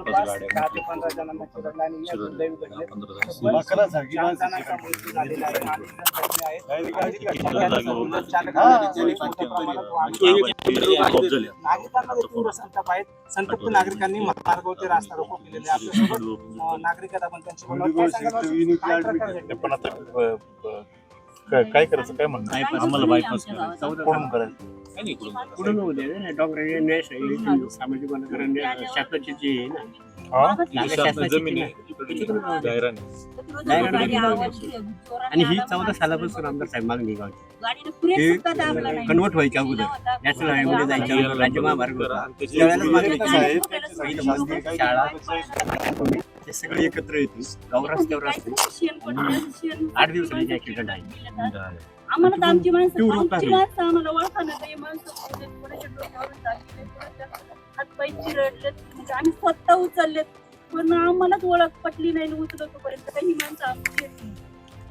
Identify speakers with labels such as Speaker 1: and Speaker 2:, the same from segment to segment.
Speaker 1: गाड्या
Speaker 2: पंधरा जणांना चिरडलं आणि या. दुर्दैवी घटनेत
Speaker 1: पंधरा जण.
Speaker 2: चार जणांचा मृत्यू झालेला आहे आणि जखमी आहेत.
Speaker 3: हा.
Speaker 2: संताप आहेत संतप्त नागरिकांनी मार्गावरती रास्ता रोको केलेले आहे. आपल्यासोबत अं, नागरिक त्यांची. काय
Speaker 4: आता काय करायचं काय म्हणणं?
Speaker 1: आम्हाला बायपास करायचं.
Speaker 4: कोण करायचं
Speaker 1: नाही.
Speaker 5: कुठून होऊ दे ना डॉक्टर न्याय सामाजिक वनीकरण शासनाची जी आहे ना.
Speaker 4: हा?
Speaker 5: नागा
Speaker 1: शासनाची
Speaker 5: शासनाची
Speaker 1: जमीन
Speaker 5: जी
Speaker 1: आहे.
Speaker 5: आहे.
Speaker 1: जाहिरात आहे.
Speaker 5: आणि ही चौदा सालापासून आमदार साहेब मागणी गावची कन्वर्ट व्हायच्या अगोदर. नॅशनल हायवेमध्ये जायच्या अगोदर राज्य महामार्ग होता. मागणी केली. शाळा. ते सगळे एकत्र येतील. गाव रस्त्यावर असते आठ ऍक्सिडेंट आहे
Speaker 6: आम्हाला तर आमची माणसं आमची. माणसं आम्हाला ओळखा ना काही माणसं कोणाच्या- कोणाच्या डोक्यावरून टाकले, कोणाच्या हातपाय चिरडले म्हणजे आम्ही स्वतः उचलले पण आम्हालाच ओळख पटली नाही आणि उचलतोपर्यंत काही माणसं आमची नाही.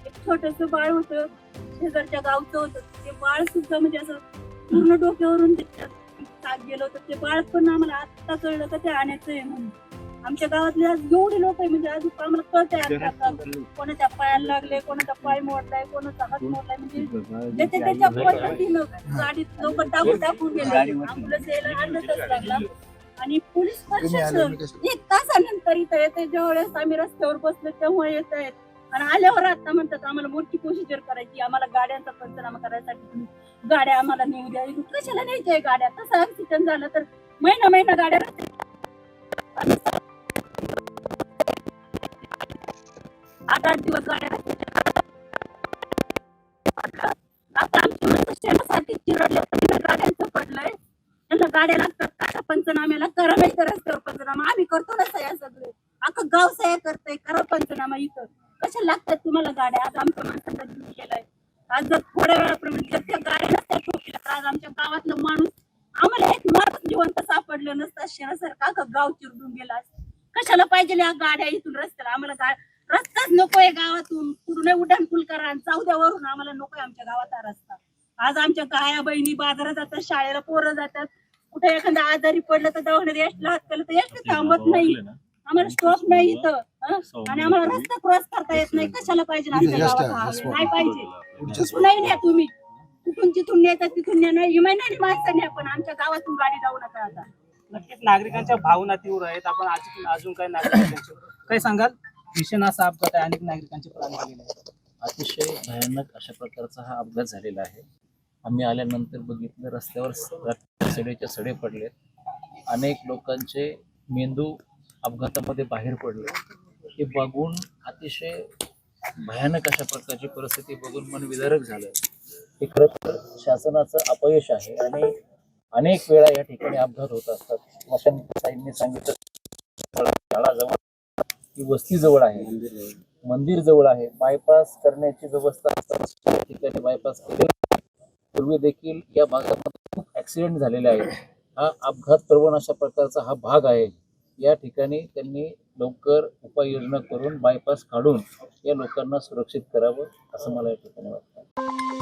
Speaker 6: एक छोटस बाळ होतं शेजारच्या गावचं होतं. ते बाळ सुद्धा म्हणजे असं पूर्ण डोक्यावरून साथ गेलं होतं. ते बाळ पण आम्हाला आत्ता कळलं का ते आणायचं आहे म्हणून. आमच्या गावातले आज एवढे लोक आहे म्हणजे अजून आम्हाला कळतंय आता आता. कोणाच्या पायाला लागले कोणाचा पाय मोडलाय कोणाचा हात मोडलाय म्हणजे त्याच्या त्याच्या पद्धतीनं गाडीत लोक टाकून टाकून गेले. अँब्युलन्स यायला अर्धा लागला. आणि पोलीस प्रशासन एक तासानंतर इथं येते ज्या वेळेस आम्ही रस्त्यावर बसलो तेव्हा येत आहेत आणि आल्यावर आता म्हणतात आम्हाला मोठी प्रोसिजर करायची. आम्हाला गाड्यांचा पंचनामा करायसाठी गाड्या आम्हाला नेऊ द्या. कशाला न्यायच्या गाड्या? तसं ऍक्सिडेंट झालं तर महिना महिना गाड्या रस्त्यावर- आठ आठ दिवस गाड्या आता आमच्या शेणासाठी चिरडले त्यांना गाड्यांचं पडलंय. त्यांना गाड्या लागतात कशा पंचनाम्याला करा नाही तर कर पंचनामा. आम्ही करतो ना सया सगळे. अख्खं गाव सया करतंय. करा पंचनामा इथं. कशा लागतात तुम्हाला गाड्या? आज आमच्या माणसांना जीव गेलाय. आज जर थोड्या वेळाप्रमाणे जर त्या गाड्या नसत्या ठोकल्या तर आज आमच्या गावातला माणूस आम्हाला एक माणूस जिवंत सापडलं नसतं. शेणासारखं अख्खं गाव चिरडून गेला कशाला पाहिजे या गाड्या इथून रस्त्याला? आम्हाला गा रस्ताच नकोय गावातून. पूर्ण उड्डाण पूल करा आणि चौद्यावरून आम्हाला नकोय आमच्या गावात हा रस्ता. आज आमच्या गाया बहिणी बाजारात जातात शाळेला पोरं जातात. कुठे एखादा आजारी पडलं तर दवाखान्यात एसला हात केलं तर एसटी थांबत नाही. आम्हाला स्टॉप नाही इथं. हं? आणि आम्हाला रस्ता क्रॉस करता येत नाही. कशाला पाहिजे आमच्या गावात हा? नाही पाहिजे. नाही न्या तुम्ही. कुठून जिथून नेतात तिथून न्या नाही इमानाने माणसं न्या पण आमच्या गावातून गाडी जाऊ नका आता.
Speaker 2: नक्कीच नागरिकांच्या भावना तीव्र आहेत. आपण अजून अजून काही नागरिकांचे काय सांगाल? भीषण असा अपघात आहे अनेक नागरिकांचे प्राण गेलेले आहेत.
Speaker 1: अतिशय भयानक अशा प्रकारचा हा अपघात झालेला आहे. आम्ही आल्यानंतर बघितलं रस्त्यावर सडेच्या सडे पडलेत. अनेक लोकांचे मेंदू अपघातामध्ये बाहेर पडले. हे बघून अतिशय भयानक अशा प्रकारची परिस्थिती बघून मन विदारक झालं. हे खरं तर शासनाचं अपयश आहे आणि अनेक वेळा या ठिकाणी अपघात होत असतात. मशन साईंनी सांगितलं शाळाजवळ ही वस्ती जवळ आहे. मंदिर जवळ आहे. बायपास करण्याची व्यवस्था असतात त्या ठिकाणी बायपास पूर्वी देखील या भागामध्ये खूप ऍक्सिडेंट झालेले आहेत हा अपघात प्रवण अशा प्रकारचा हा भाग आहे. या ठिकाणी त्यांनी लवकर उपाययोजना करून बायपास काढून या लोकांना सुरक्षित करावं असं मला या ठिकाणी वाटतं.